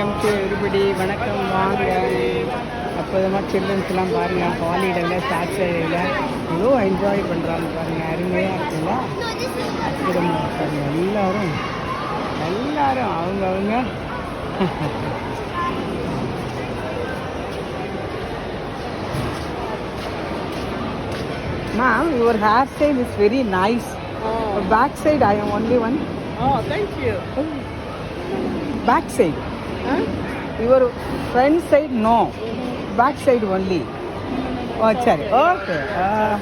Welcome to everybody வணக்கம். வாங்க. அப்போதமாக சில்ட்ரன்ஸ்லாம் பாருங்கள் ஹாலிடேயில் சாட்டர்டேயில் எவ்வளோ என்ஜாய் பண்ணுறாங்க பாருங்கள் அருமையாக இருக்குல்ல? அற்புதமாக இருக்காங்க. எல்லாரும். எல்லாரும். அவங்க அவங்க. Ma'am, your hairstyle is very nice. Oh, Back side, I am only one. oh, thank you. Back side. Huh? Your front side, no. Back side only. Oh, sorry. Okay. Uh,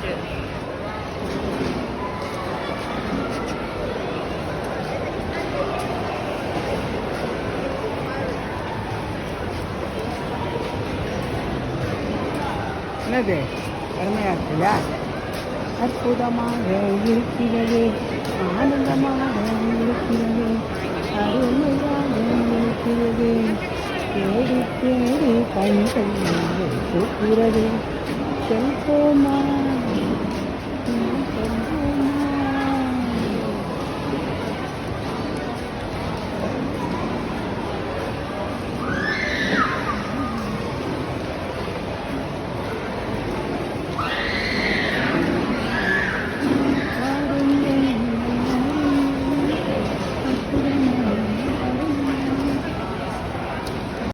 என்னது அருமையா இருக்குல்ல அற்புதமாக இருக்கிறது ஆனந்தமாக இருக்கிறது அருமையாக இருக்கிறது தேடி தேடி கண்கள் இருக்கிறது செல்போமா